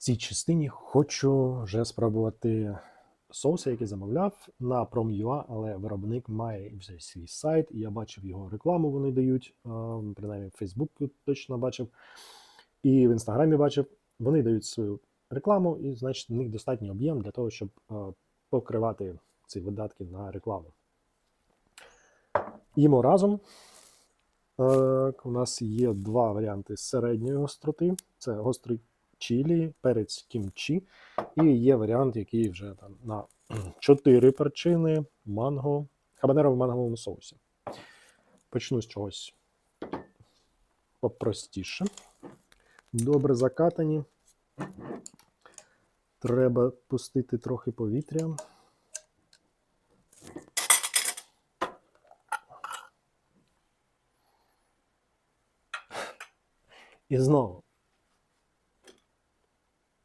цій частині хочу вже спробувати соуси, які замовляв на Prom.ua, але виробник має вже свій сайт, і я бачив його рекламу, вони дають, е, принаймні в Facebook точно бачив, і в Інстаграмі бачив. Вони дають свою рекламу, і значить, в них достатній об'єм для того, щоб е, покривати ці видатки на рекламу. Їмо разом. Так, у нас є два варіанти середньої гостроти. Це гострий чилі, перець кімчі. І є варіант, який вже там на 4 перчини, манго, хабанеро в манговому соусі. Почну з чогось попростіше. Добре закатані. Треба пустити трохи повітря. І знову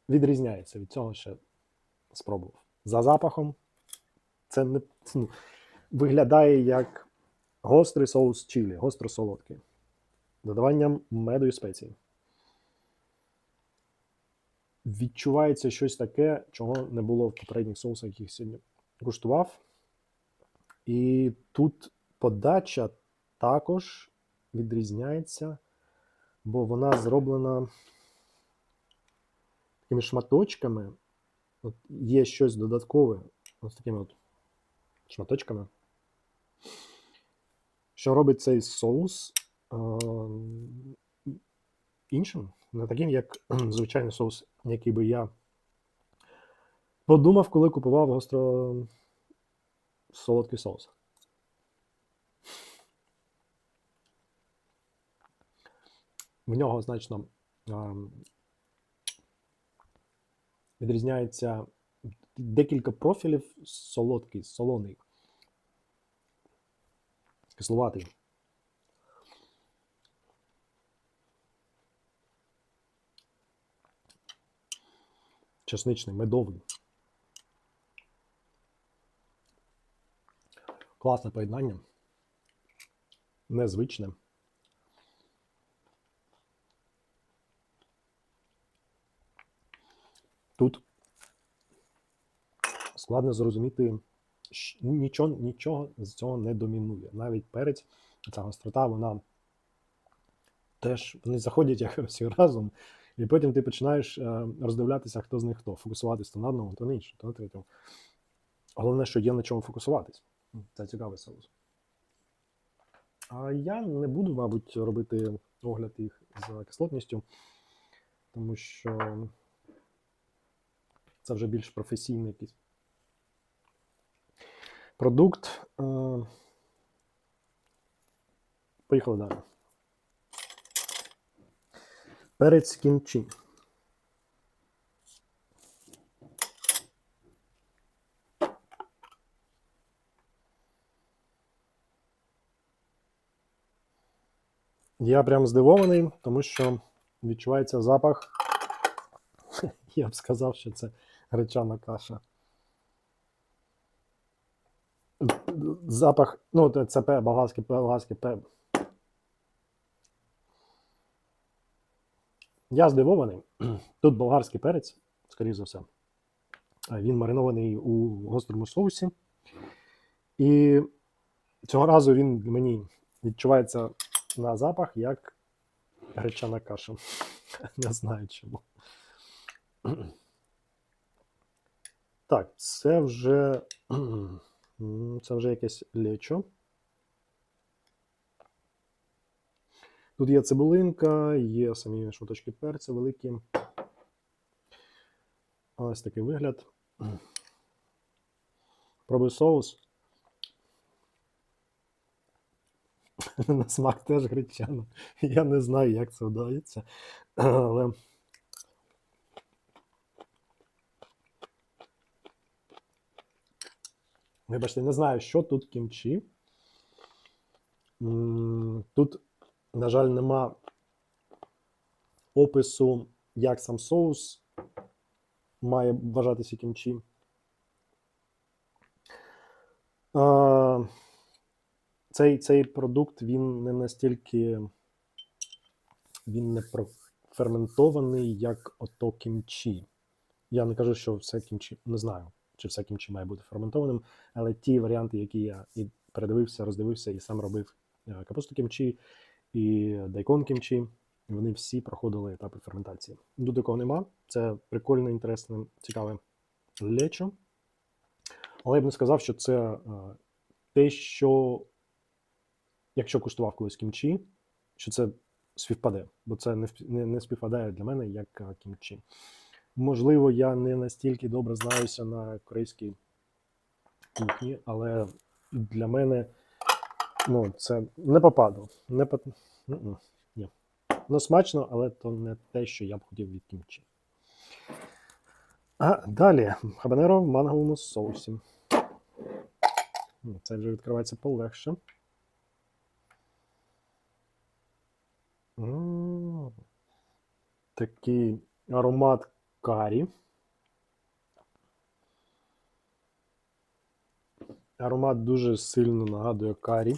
відрізняється від цього, що спробував. За запахом це не ну, виглядає як гострий соус чилі, гостро солодкий. Додаванням меду і спецій. Відчувається щось таке, чого не було в попередніх соусах, яких сьогодні куштував. І тут подача також відрізняється, бо вона зроблена такими шматочками. От є щось додаткове, ось такими от шматочками. Що робить цей соус е, іншим, не таким, як звичайний соус, який би я подумав, коли купував гостро солодкий соус. В нього значно е, відрізняється декілька профілів солодкий, солоний, кисловатий. Чесничний, медовий. Класне поєднання. Незвичне. Тут складно зрозуміти, щ- нічого, нічого з цього не домінує. Навіть перець, ця гострота, вона теж вони заходять як всі разом, і потім ти починаєш е, роздивлятися, хто з них хто, фокусуватись то на одному, то на іншому, то на третьому. Головне, що є на чому фокусуватись. Це цікавий соус. А я не буду, мабуть, робити огляд їх за кислотністю, тому що це вже більш професійний якийсь продукт. Е, Поїхали далі. Перець кімчі. Я прям здивований, тому що відчувається запах. Я б сказав, що це гречана каша. Запах, ну, це- пе, болгарське, болгарське пе. Я здивований. Тут болгарський перець, скоріш за все. Він маринований у гострому соусі. І цього разу він мені відчувається на запах як гречана каша. Не знаю чому. Так, це вже. Це вже якесь лечо. Тут є цибулинка, є самі шматочки перця великі. Ось такий вигляд. Пробую соус. На смак теж гречана. Я не знаю, як це вдається. Але Вибачте, не знаю, що тут кімчі. Тут, на жаль, нема опису, як сам соус має вважатися кімчі. Цей, цей продукт він не настільки він не ферментований, як ото кімчі. Я не кажу, що все кімчі, не знаю, чи все кімчі має бути ферментованим, але ті варіанти, які я і передивився, роздивився і сам робив е, капусту кімчі і дайкон кімчі, вони всі проходили етапи ферментації. Тут такого нема. Це прикольне, інтересне, цікаве лечо. Але я б не сказав, що це е, те, що якщо куштував колись кімчі, що це співпаде, бо це не, не, не співпадає для мене як е, кімчі. Можливо, я не настільки добре знаюся на корейській кухні, але для мене ну, це не попаду. Не по... Ні. Ну, смачно, але то не те, що я б хотів від кімчі. А далі хабанеро в манговому соусі. Це вже відкривається полегше. Такий аромат карі. Аромат дуже сильно нагадує карі.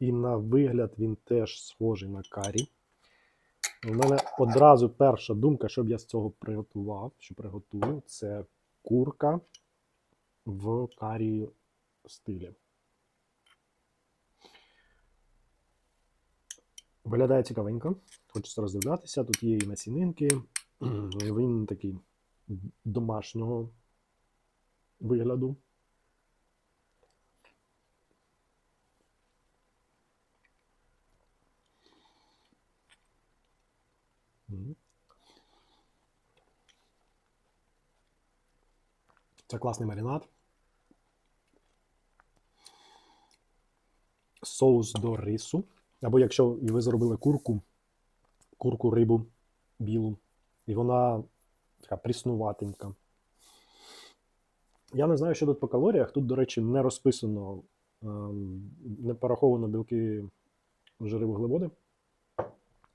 І на вигляд він теж схожий на карі. У мене одразу перша думка, щоб я з цього приготував, що приготую, це курка в карі стилі. Виглядає цікавенько. Хочеться роздивлятися. Тут є і насінинки. Він такий домашнього вигляду. Це класний маринад. Соус до рису. Або якщо ви зробили курку, курку, рибу білу, і вона така пріснуватенька. Я не знаю, що тут по калоріях. Тут, до речі, не розписано, ем, не пораховано білки, жири, вуглеводи.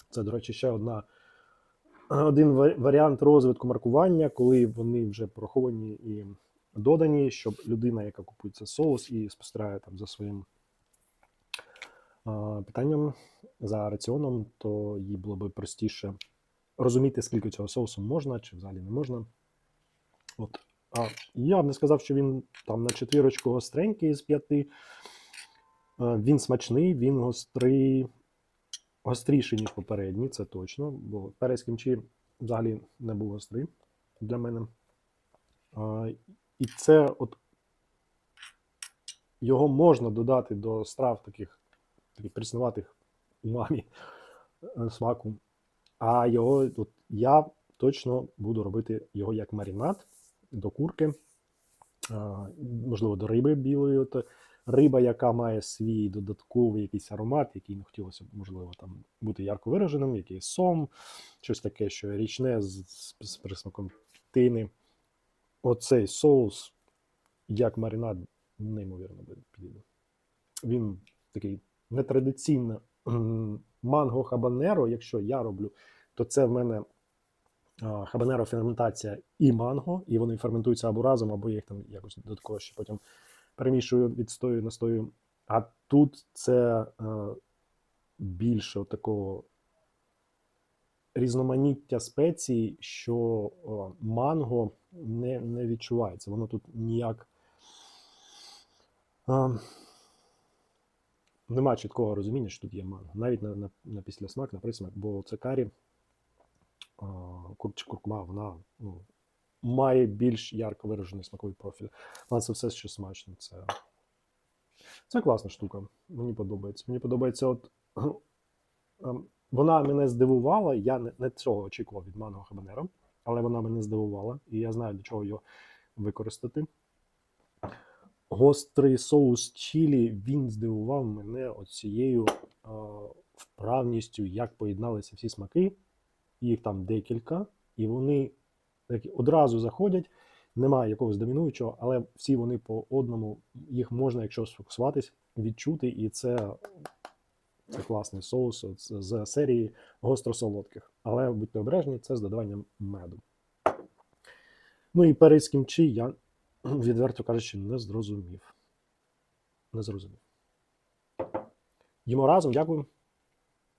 Це, до речі, ще одна, один варіант розвитку маркування, коли вони вже пораховані і додані, щоб людина, яка купує цей соус і спостерігає там за своїм питанням, за раціоном, то їй було би простіше розуміти, скільки цього соусу можна чи взагалі не можна. От. А я б не сказав, що він там на четвірочку гостренький з п'яти. Він смачний, він гострий, гостріший, ніж попередній, це точно. Бо перець кімчі взагалі не був гострий для мене. І це от його можна додати до страв таких, таких пріснуватих умамі е, смаку. А його от я точно буду робити його як маринад до курки, а, можливо, до риби білої. От риба, яка має свій додатковий якийсь аромат, який не хотілося б, можливо, там бути ярко вираженим, який сом, щось таке, що річне з, з, з присмаком тини. Оцей соус, як маринад, неймовірно би підійде. Він такий нетрадиційно м, манго хабанеро, якщо я роблю, то це в мене хабанеро ферментація і манго, і вони ферментуються або разом, або я їх там якось додатково ще потім перемішую, відстою, настою. А тут це е, більше такого різноманіття спецій, що манго не, не відчувається. Воно тут ніяк. Нема чіткого розуміння, що тут є манго. Навіть на, на, на післясмак, на присмак, бо це карі, а, кур, чи куркума, вона ну, має більш ярко виражений смаковий профіль. Але це все, що смачно. Це, це класна штука. Мені подобається. Мені подобається, от ем, вона мене здивувала. Я не, не цього очікував від манго хабанеро, але вона мене здивувала, і я знаю, для чого його використати. Гострий соус чілі він здивував мене оцією е, вправністю, як поєдналися всі смаки. Їх там декілька, і вони такі одразу заходять. Немає якогось домінуючого, але всі вони по одному, їх можна, якщо сфокусуватись, відчути, і це, це класний соус з- серії гостро-солодких. Але будьте обережні, це з додаванням меду. Ну і перець кімчі я, відверто кажучи, не зрозумів. не зрозумів. Їмо разом, дякую.